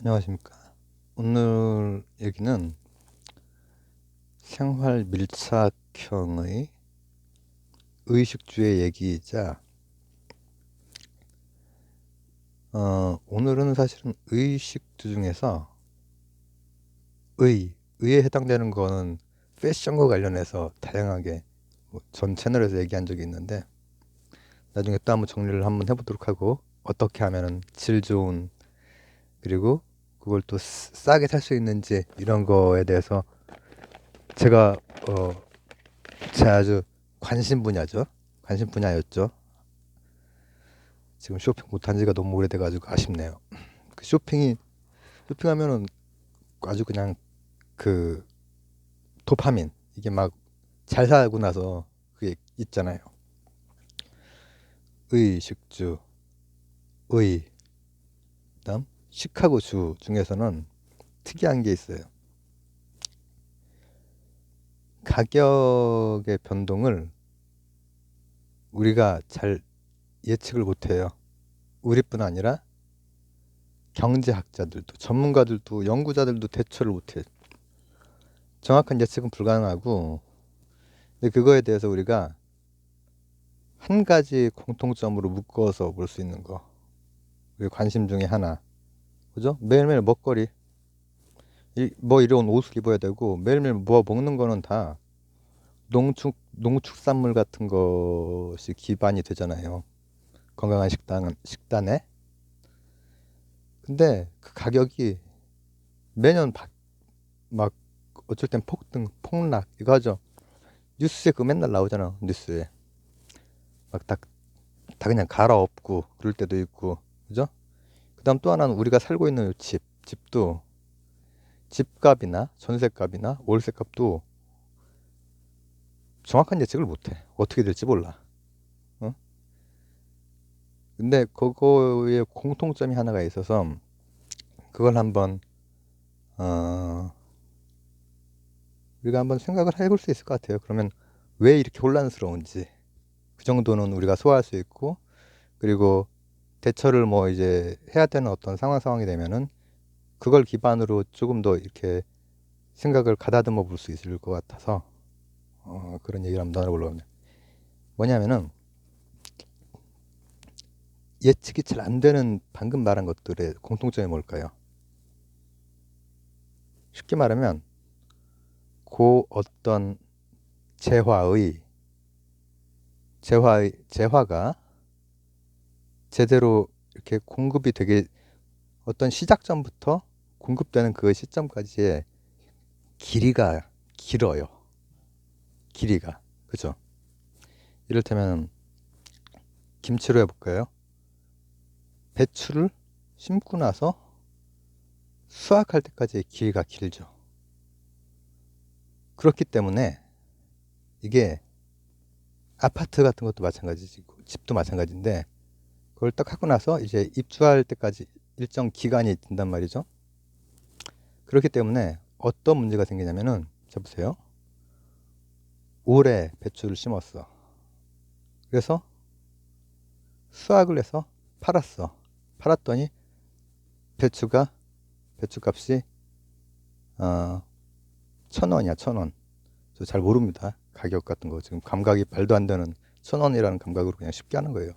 안녕하십니까. 오늘 얘기는 생활 밀착형의 의식주의 얘기이자, 어, 오늘은 사실은 의식주 중에서 의, 의에 해당되는 거는 패션과 관련해서 다양하게 뭐 전 채널에서 얘기한 적이 있는데, 나중에 또 한번 정리를 한번 해보도록 하고, 어떻게 하면은 질 좋은, 그리고 그걸 또 싸게 살 수 있는지 이런 거에 대해서 제가 어, 제 아주 관심 분야죠. 관심 분야였죠. 지금 쇼핑 못한 지가 너무 오래돼 가지고 아쉽네요. 그 쇼핑이 쇼핑하면은 아주 그냥 그 도파민 이게 막잘 살고 나서 그게 있잖아요. 의식주, 의, 그다음 시카고 주 중에서는 특이한 게 있어요. 가격의 변동을 우리가 잘 예측을 못해요. 우리뿐 아니라 경제학자들도, 전문가들도, 연구자들도 대처를 못해. 정확한 예측은 불가능하고, 근데 그거에 대해서 우리가 한 가지 공통점으로 묶어서 볼 수 있는 거, 우리 관심 중에 하나. 그죠? 매일매일 먹거리 이, 뭐 이런 옷을 입어야 되고 매일매일 뭐 먹는 거는 다 농축 농축산물 같은 것이 기반이 되잖아요. 건강한 식단 식단에. 근데 그 가격이 매년 바, 막 어쩔 땐 폭등, 폭락 이거 하죠. 뉴스에 그 맨날 나오잖아. 뉴스에 막 다 다 그냥 갈아엎고 그럴 때도 있고 그죠? 그 다음 또 하나는 우리가 살고 있는 집, 집도 집값이나 전세값이나 월세값도 정확한 예측을 못해. 어떻게 될지 몰라. 어? 근데 그거에 공통점이 하나가 있어서 그걸 한번 어 우리가 한번 생각을 해볼 수 있을 것 같아요. 그러면 왜 이렇게 혼란스러운지 그 정도는 우리가 소화할 수 있고 그리고 대처를 뭐 이제 해야 되는 어떤 상황 상황이 되면은 그걸 기반으로 조금 더 이렇게 생각을 가다듬어 볼 수 있을 것 같아서 어, 그런 얘기를 한번 나눠보려고 합니다. 뭐냐면은 예측이 잘 안 되는 방금 말한 것들의 공통점이 뭘까요? 쉽게 말하면 고 어떤 재화의 재화의 재화가 제대로 이렇게 공급이 되게 어떤 시작점부터 공급되는 그 시점까지의 길이가 길어요. 길이가. 그죠? 이를테면 김치로 해볼까요? 배추를 심고 나서 수확할 때까지의 길이가 길죠. 그렇기 때문에 이게 아파트 같은 것도 마찬가지고 집도 마찬가지인데 그걸 딱 하고 나서 이제 입주할 때까지 일정 기간이 든단 말이죠. 그렇기 때문에 어떤 문제가 생기냐면은 자 보세요. 올해 배추를 심었어. 그래서 수확을 해서 팔았어. 팔았더니 배추가 배추값이 어, 천 원이야 천 원. 저 잘 모릅니다. 가격 같은 거 지금 감각이 말도 안 되는 천 원이라는 감각으로 그냥 쉽게 하는 거예요.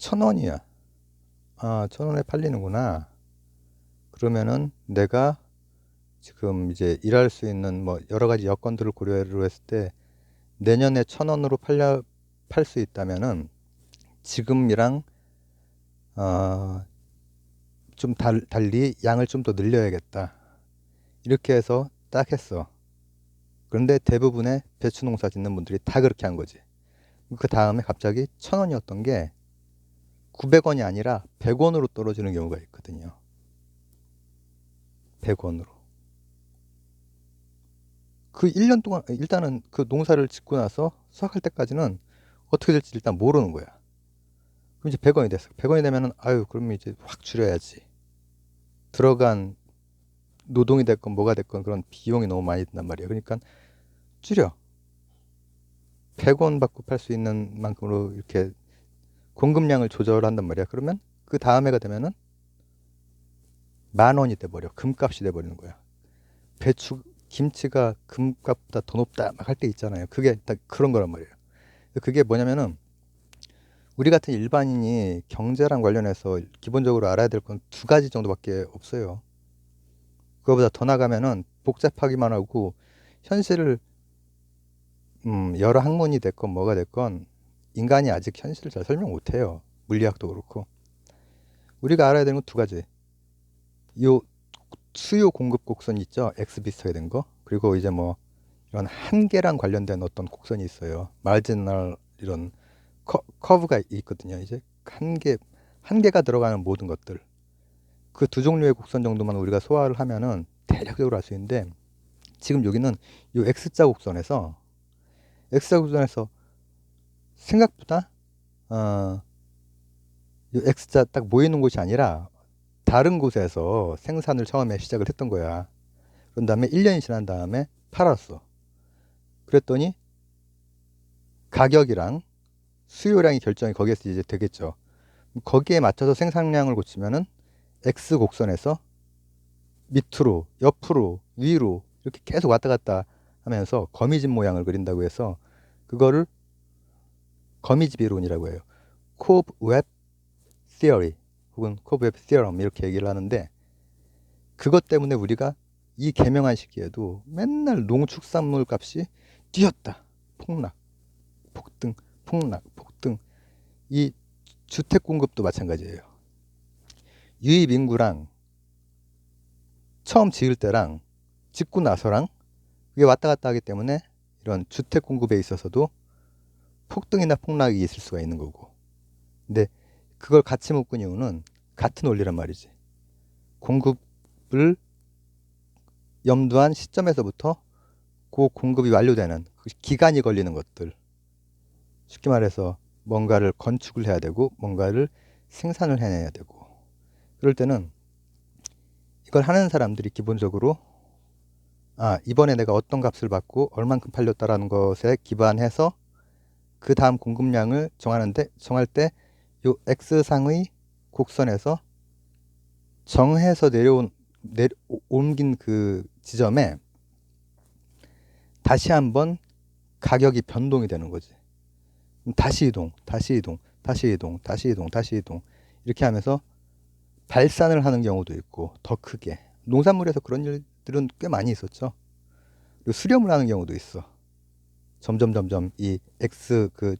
천 원이야. 아, 천 원에 팔리는구나. 그러면은 내가 지금 이제 일할 수 있는 뭐 여러 가지 여건들을 고려를 했을 때 내년에 천 원으로 팔려 팔 수 있다면은 지금이랑 어, 좀 달, 달리 양을 좀 더 늘려야겠다. 이렇게 해서 딱 했어. 그런데 대부분의 배추 농사 짓는 분들이 다 그렇게 한 거지. 그 다음에 갑자기 천 원이었던 게 900원이 아니라 100원으로 떨어지는 경우가 있거든요. 100원으로. 그 1년 동안 일단은 그 농사를 짓고 나서 수확할 때까지는 어떻게 될지 일단 모르는 거야. 그럼 이제 100원이 됐어. 100원이 되면은 아유, 그러면 이제 확 줄여야지. 들어간 노동이 됐건 뭐가 됐건 그런 비용이 너무 많이 든단 말이야. 그러니까 줄여. 100원 받고 팔 수 있는 만큼으로 이렇게 공급량을 조절한단 말이야. 그러면 그 다음 해가 되면은 만 원이 돼버려. 금값이 돼버리는 거야. 배추, 김치가 금값보다 더 높다 막 할 때 있잖아요. 그게 딱 그런 거란 말이에요. 그게 뭐냐면은 우리 같은 일반인이 경제랑 관련해서 기본적으로 알아야 될 건 두 가지 정도밖에 없어요. 그거보다 더 나가면은 복잡하기만 하고 현실을 음, 여러 학문이 됐건 뭐가 됐건 인간이 아직 현실을 잘 설명 못해요. 물리학도 그렇고. 우리가 알아야 되는 건 두 가지. 요 수요 공급 곡선 있죠? X 비슷하게 된 거. 그리고 이제 뭐 이런 한계랑 관련된 어떤 곡선이 있어요. 마지널 이런 커, 커브가 있거든요. 이제 한계 한계가 들어가는 모든 것들. 그 두 종류의 곡선 정도만 우리가 소화를 하면은 대략적으로 알 수 있는데 지금 여기는 요 X자 곡선에서 X자 곡선에서 생각보다 어, 요 X자 딱 모이는 곳이 아니라 다른 곳에서 생산을 처음에 시작을 했던 거야. 그런 다음에 1년이 지난 다음에 팔았어. 그랬더니 가격이랑 수요량이 결정이 거기에서 이제 되겠죠. 거기에 맞춰서 생산량을 고치면은 X 곡선에서 밑으로, 옆으로, 위로 이렇게 계속 왔다 갔다 하면서 거미집 모양을 그린다고 해서 그거를 거미집 이론이라고 해요. 코브 웹 theory 혹은 코브 웹 theorem 이렇게 얘기를 하는데 그것 때문에 우리가 이 개명한 시기에도 맨날 농축산물 값이 뛰었다. 폭락, 폭등, 폭락, 폭등. 이 주택 공급도 마찬가지예요. 유입 인구랑 처음 지을 때랑 짓고 나서랑 그게 왔다 갔다 하기 때문에 이런 주택 공급에 있어서도 폭등이나 폭락이 있을 수가 있는 거고. 근데 그걸 같이 묶은 이유는 같은 원리란 말이지. 공급을 염두한 시점에서부터 그 공급이 완료되는 그 기간이 걸리는 것들. 쉽게 말해서 뭔가를 건축을 해야 되고 뭔가를 생산을 해내야 되고 그럴 때는 이걸 하는 사람들이 기본적으로 아 이번에 내가 어떤 값을 받고 얼만큼 팔렸다라는 것에 기반해서 그 다음 공급량을 정하는데 정할 때 요 x상의 곡선에서 정해서 내려온 내 옮긴 그 지점에 다시 한번 가격이 변동이 되는 거지. 다시 이동, 다시 이동, 다시 이동, 다시 이동, 다시 이동 이렇게 하면서 발산을 하는 경우도 있고 더 크게 농산물에서 그런 일들은 꽤 많이 있었죠. 그리고 수렴을 하는 경우도 있어. 점점 점점 이 x 그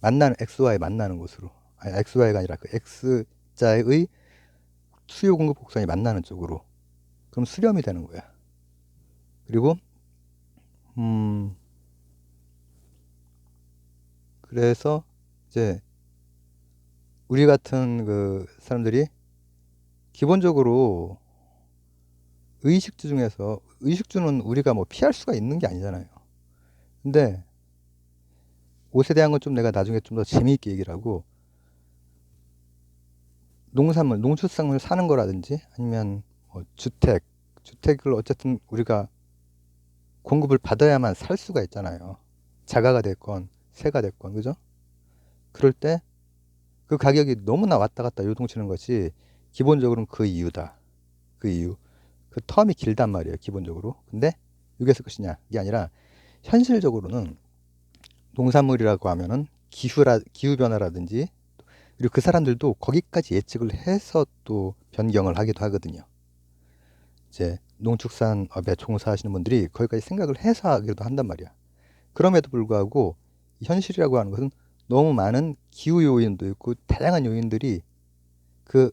만나는 xy 만나는 곳으로 아니 xy가 아니라 그 x자의 수요 공급 곡선이 만나는 쪽으로 그럼 수렴이 되는 거야. 그리고 음 그래서 이제 우리 같은 그 사람들이 기본적으로 의식주 중에서 의식주는 우리가 뭐 피할 수가 있는 게 아니잖아요. 근데 옷에 대한 건 좀 내가 나중에 좀 더 재미있게 얘기를 하고 농산물, 농축산물 사는 거라든지 아니면 뭐 주택, 주택을 어쨌든 우리가 공급을 받아야만 살 수가 있잖아요. 자가가 됐건 새가 됐건 그죠? 그럴 때 그 가격이 너무나 왔다 갔다 요동치는 것이 기본적으로는 그 이유다. 그 이유. 그 텀이 길단 말이에요. 기본적으로. 근데 여기서 끝이냐? 이게 아니라 현실적으로는 농산물이라고 하면은 기후라 기후 변화라든지 그리고 그 사람들도 거기까지 예측을 해서 또 변경을 하기도 하거든요. 이제 농축산업에 종사하시는 분들이 거기까지 생각을 해서 하기도 한단 말이야. 그럼에도 불구하고 현실이라고 하는 것은 너무 많은 기후 요인도 있고 다양한 요인들이 그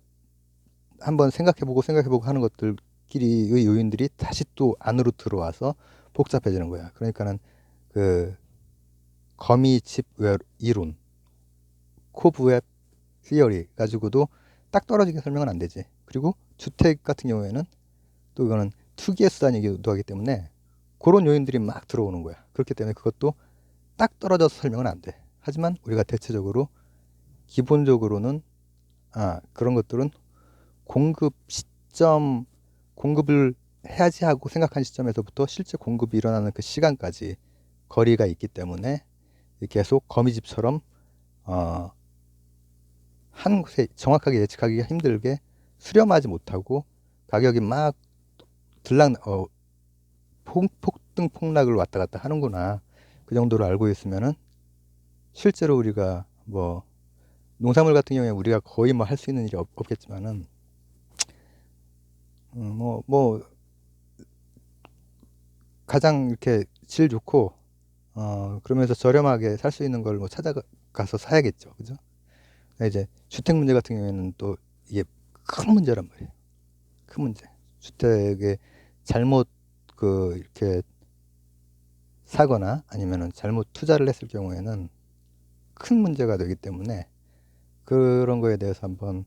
한번 생각해보고 생각해보고 하는 것들끼리의 요인들이 다시 또 안으로 들어와서 복잡해지는 거야. 그러니까는 그 거미집 이론, 코브웹 시어리 가지고도 딱 떨어지게 설명은 안 되지. 그리고 주택 같은 경우에는 또 이거는 투기의 수단이기도 하기 때문에 그런 요인들이 막 들어오는 거야. 그렇기 때문에 그것도 딱 떨어져서 설명은 안 돼. 하지만 우리가 대체적으로 기본적으로는 아 그런 것들은 공급 시점 공급을 해야지 하고 생각한 시점에서부터 실제 공급이 일어나는 그 시간까지 거리가 있기 때문에 계속 거미집처럼 어, 한 곳에 정확하게 예측하기가 힘들게 수렴하지 못하고 가격이 막 들락 어, 폭, 폭등 폭락을 왔다 갔다 하는구나. 그 정도로 알고 있으면은 실제로 우리가 뭐 농산물 같은 경우에 우리가 거의 뭐 할 수 있는 일이 없, 없겠지만은 음, 뭐, 뭐 가장 이렇게 질 좋고 어 그러면서 저렴하게 살 수 있는 걸 뭐 찾아가서 사야겠죠. 그죠? 이제 주택 문제 같은 경우에는 또 이게 큰 문제란 말이에요. 큰 문제. 주택에 잘못 그 이렇게 사거나 아니면은 잘못 투자를 했을 경우에는 큰 문제가 되기 때문에 그런 거에 대해서 한번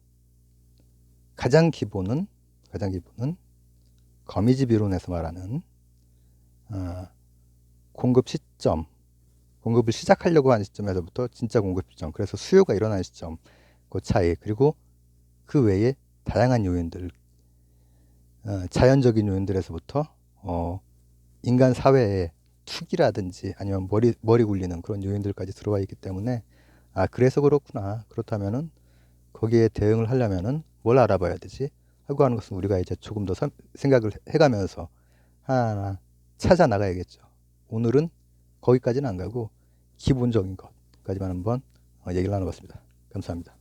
가장 기본은 가장 기본은 거미집 이론에서 말하는 어, 공급 시점 공급을 시작하려고 하는 시점에서부터 진짜 공급 시점 그래서 수요가 일어나는 시점 그 차이 그리고 그 외에 다양한 요인들 어, 자연적인 요인들에서부터 어, 인간 사회에 투기라든지 아니면 머리 머리 굴리는 그런 요인들까지 들어와 있기 때문에 아 그래서 그렇구나. 그렇다면은 거기에 대응을 하려면은 뭘 알아봐야 되지? 하고 하는 것은 우리가 이제 조금 더 선- 생각을 해가면서 하나하나 찾아 나가야겠죠. 오늘은 거기까지는 안 가고 기본적인 것까지만 한번 어, 얘기를 나눠봤습니다. 감사합니다